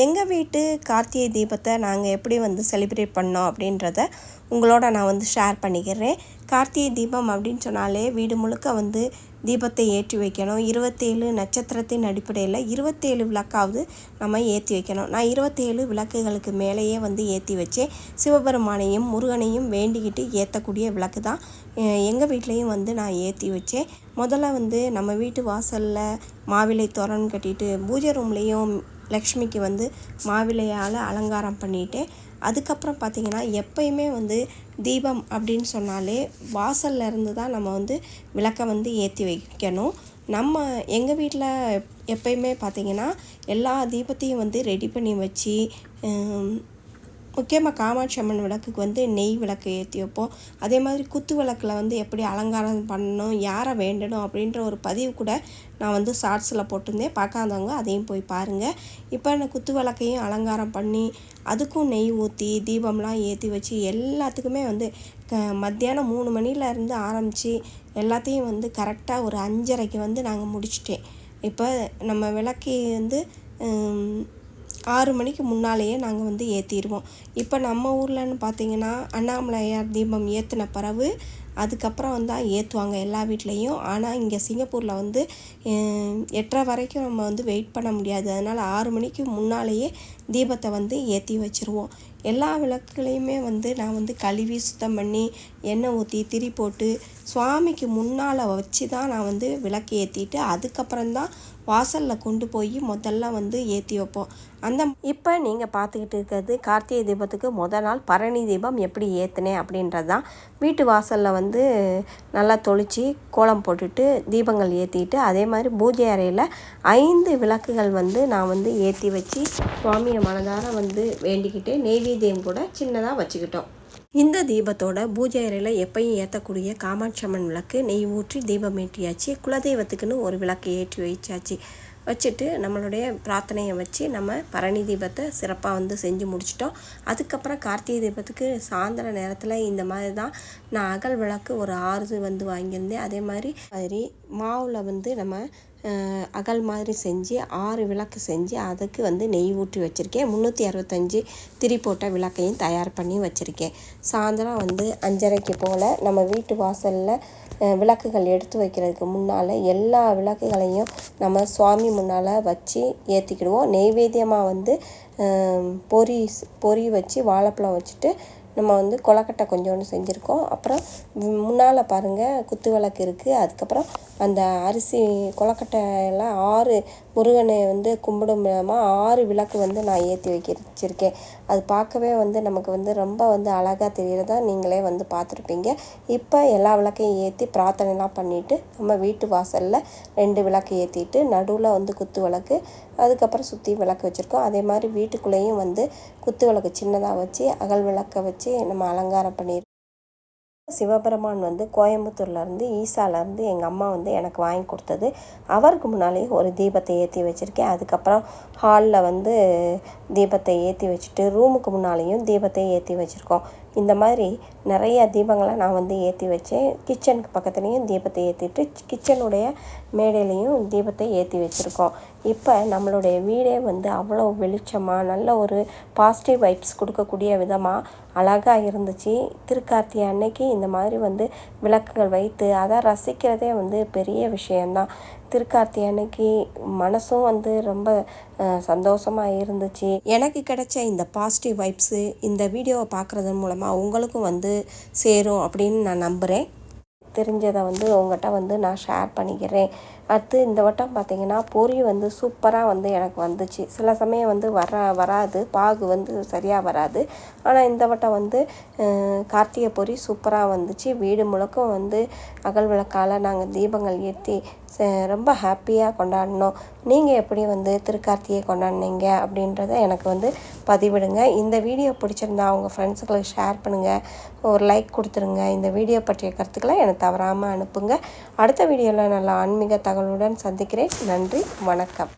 எங்கள் வீட்டு கார்த்திகை தீபத்தை நாங்கள் எப்படி வந்து செலிப்ரேட் பண்ணோம் அப்படின்றத உங்களோட நான் வந்து ஷேர் பண்ணிக்கிறேன். கார்த்திகை தீபம் அப்படின்னு சொன்னாலே வீடு முழுக்க வந்து தீபத்தை ஏற்றி வைக்கணும். இருபத்தேழு நட்சத்திரத்தின் அடிப்படையில் இருபத்தேழு விளக்காவது நம்ம ஏற்றி வைக்கணும். நான் இருபத்தேழு விளக்குகளுக்கு மேலேயே வந்து ஏற்றி வச்சேன். சிவபெருமானையும் முருகனையும் வேண்டிக்கிட்டு ஏற்றக்கூடிய விளக்கு தான் எங்கள் வீட்லேயும் வந்து நான் ஏற்றி வச்சேன். முதல்ல வந்து நம்ம வீட்டு வாசலில் மாவிலை தோரணம் கட்டிட்டு பூஜை ரூம்லேயும் லக்ஷ்மிக்கு வந்து மாவிளையால் அலங்காரம் பண்ணிட்டு அதுக்கப்புறம் பார்த்திங்கன்னா எப்பயுமே வந்து தீபம் அப்படின்னு சொன்னாலே வாசல்ல இருந்து தான் நம்ம வந்து விளக்கை வந்து ஏற்றி வைக்கணும். நம்ம எங்கள் வீட்டில் எப்பயுமே பார்த்திங்கன்னா எல்லா தீபத்தையும் வந்து ரெடி பண்ணி வச்சு முக்கியமாக காமாட்சி அம்மன் விளக்குக்கு வந்து நெய் விளக்கு ஏற்றி வைப்போம். அதே மாதிரி குத்து விளக்கில் வந்து எப்படி அலங்காரம் பண்ணணும் யாரை வேண்டணும் அப்படின்ற ஒரு பதிவு கூட நான் வந்து ஷார்ட்ஸில் போட்டிருந்தேன். பார்க்காதவங்க அதையும் போய் பாருங்கள் இப்போ நான் குத்து விளக்கையும் அலங்காரம் பண்ணி அதுக்கும் நெய் ஊற்றி தீபம்லாம் ஏற்றி வச்சு எல்லாத்துக்குமே வந்து க மத்தியானம் மூணு மணிலேருந்து ஆரம்பித்து எல்லாத்தையும் வந்து கரெக்டாக ஒரு அஞ்சரைக்கு வந்து நாங்கள் முடிச்சிட்டேன். இப்போ நம்ம விளக்கி வந்து ஆறு மணிக்கு முன்னாலேயே நாங்கள் வந்து ஏற்றிடுவோம் இப்போ நம்ம ஊர்லன்னு பார்த்தீங்கன்னா அண்ணாமலையார் தீபம் ஏற்றின பிறகு அதுக்கப்புறம் வந்து ஏற்றுவாங்க எல்லா வீட்லேயும். ஆனால் இங்கே சிங்கப்பூரில் வந்து எட்டரை வரைக்கும் நம்ம வந்து வெயிட் பண்ண முடியாது. அதனால் ஆறு மணிக்கு முன்னாலேயே தீபத்தை வந்து ஏற்றி வச்சுருவோம். எல்லா விளக்குகளையுமே வந்து நான் வந்து கழுவி சுத்தம் பண்ணி எண்ணெய் ஊற்றி திரி போட்டு சுவாமிக்கு முன்னால் வச்சு தான் நான் வந்து விளக்கு ஏற்றிட்டு அதுக்கப்புறம் தான் வாசலில் கொண்டு போய் முதல்ல வந்து ஏற்றி வைப்போம். அந்த இப்போ நீங்கள் பார்த்துக்கிட்டு இருக்கிறது கார்த்திகை தீபத்துக்கு முதல் நாள் பரணி தீபம் எப்படி ஏற்றினேன் அப்படின்றது தான் வீட்டு வாசலில் வந்து நல்லா தொளித்து கோலம் போட்டுட்டு தீபங்கள் ஏற்றிட்டு அதே மாதிரி பூஜை அறையில் ஐந்து விளக்குகள் வந்து நான் வந்து ஏற்றி வச்சு சுவாமியை மனதார வந்து வேண்டிக்கிட்டு நெய்வேத்தியம் கூட சின்னதாக வச்சுக்கிட்டோம். இந்த தீபத்தோட பூஜை அறையில் எப்பயும் ஏற்றக்கூடிய காமாட்சி அம்மன் விளக்கு நெய் ஊற்றி தீபம் ஏற்றியாச்சு. குலதெய்வத்துக்குன்னு ஒரு விளக்கு ஏற்றி வச்சாச்சு. வச்சுட்டு நம்மளுடைய பிரார்த்தனையை வச்சு நம்ம பரணி தீபத்தை சிறப்பாக வந்து செஞ்சு முடிச்சிட்டோம். அதுக்கப்புறம் கார்த்திகை தீபத்துக்கு சாயந்தர நேரத்தில் இந்த மாதிரி தான் நான் அகல் விளக்கு ஒரு ஆறு வந்து வாங்கியிருந்தேன். அதே மாதிரி மாதிரி மாவில் வந்து நம்ம அகல் மாதிரி செஞ்சு ஆறு விளக்கு செஞ்சு அதுக்கு வந்து நெய் ஊற்றி வச்சுருக்கேன். முந்நூற்றி அறுபத்தஞ்சி திரி போட்ட விளக்கையும் தயார் பண்ணி வச்சுருக்கேன். சாயந்தரம் வந்து அஞ்சரைக்கு போல் நம்ம வீட்டு வாசலில் விளக்குகள் எடுத்து வைக்கிறதுக்கு முன்னால் எல்லா விளக்குகளையும் நம்ம சுவாமி முன்னால் வச்சு ஏற்றிக்கிடுவோம் நெய்வேத்தியமாக வந்து பொரி பொரி வச்சு வாழைப்பழம் வச்சுட்டு நம்ம வந்து கொலக்கட்டை கொஞ்சோண்டு செஞ்சுருக்கோம். அப்புறம் முன்னால் பாருங்கள் குத்து விளக்கு இருக்குது அதுக்கப்புறம் அந்த அரிசி கொழுக்கட்டை எல்லாம் ஆறு முருகனை வந்து கும்பிடும் விதமாக ஆறு விளக்கு வந்து நான் ஏற்றி வைக்க வச்சுருக்கேன். அது பார்க்கவே வந்து நமக்கு வந்து ரொம்ப வந்து அழகாக தெரிகிறதா நீங்களே வந்து பார்த்துருப்பீங்க. இப்போ எல்லா விளக்கையும் ஏற்றி பிரார்த்தனைலாம் பண்ணிவிட்டு நம்ம வீட்டு வாசலில் ரெண்டு விளக்கு ஏற்றிட்டு நடுவில் வந்து குத்து விளக்கு அதுக்கப்புறம் சுற்றி விளக்கு வச்சுருக்கோம். அதே மாதிரி வீட்டுக்குள்ளேயும் வந்து குத்து விளக்கு சின்னதாக வச்சு அகல் விளக்கை வச்சு நம்ம அலங்காரம் பண்ணி சிவபெருமான் வந்து கோயம்புத்தூர்லேருந்து ஈசாலேருந்து எங்கள் அம்மா வந்து எனக்கு வாங்கி கொடுத்தது. அவருக்கு முன்னாலேயே ஒரு தீபத்தை ஏற்றி வச்சுருக்கேன். அதுக்கப்புறம் ஹாலில் வந்து தீபத்தை ஏற்றி வச்சுட்டு ரூமுக்கு முன்னாலேயும் தீபத்தை ஏற்றி வச்சுருக்கோம். இந்த மாதிரி நிறைய தீபங்களை நான் வந்து ஏற்றி வச்சேன். கிச்சனுக்கு பக்கத்துலேயும் தீபத்தை ஏற்றிட்டு கிச்சனுடைய மேடையிலையும் தீபத்தை ஏற்றி வச்சுருக்கோம். இப்போ நம்மளுடைய வீடே வந்து அவ்வளோ வெளிச்சமாக நல்ல ஒரு பாசிட்டிவ் வைப்ஸ் கொடுக்கக்கூடிய விதமாக அழகாக இருந்துச்சு. திருக்கார்த்திகை அன்னைக்கு இந்த மாதிரி வந்து விளக்குகள் வைத்து அதை ரசிக்கிறதே வந்து பெரிய விஷயந்தான் திருக்கார்த்தி அன்னைக்கு மனசும் வந்து ரொம்ப சந்தோஷமாக இருந்துச்சு. எனக்கு கிடைச்ச இந்த பாசிட்டிவ் வைப்ஸு இந்த வீடியோவை பார்க்குறதன் மூலமாக உங்களுக்கும் வந்து சேரும் அப்படின்னு நான் நம்புகிறேன் தெரிஞ்சதை வந்து உங்கள்கிட்ட வந்து நான் ஷேர் பண்ணிக்கிறேன். அடுத்து இந்த வட்டம் பார்த்திங்கன்னா பொரி வந்து சூப்பராக வந்து எனக்கு வந்துச்சு. சில சமயம் வந்து வர வராது. பாகு வந்து சரியாக வராது. ஆனால் இந்த வட்டம் வந்து கார்த்திகை பொரி சூப்பராக வந்துச்சு. வீடு முழுக்க வந்து அகல் விளக்கால் நாங்கள் தீபங்கள் ஏற்றி ரொம்ப ஹாப்பியாக கொண்டாடினோம் நீங்கள் எப்படி வந்து திருக்கார்த்தியை கொண்டாடினீங்க அப்படின்றத எனக்கு வந்து பதிவிடுங்க. இந்த வீடியோ பிடிச்சிருந்தா உங்கள் ஃப்ரெண்ட்ஸுங்களுக்கு ஷேர் பண்ணுங்கள் ஒரு லைக் கொடுத்துருங்க. இந்த வீடியோ பற்றிய கருத்துக்களை எனக்கு தவறாமல் அனுப்புங்க. அடுத்த வீடியோவில் நல்ல ஆன்மீக தகவலுடன் சந்திக்கிறேன். நன்றி வணக்கம்.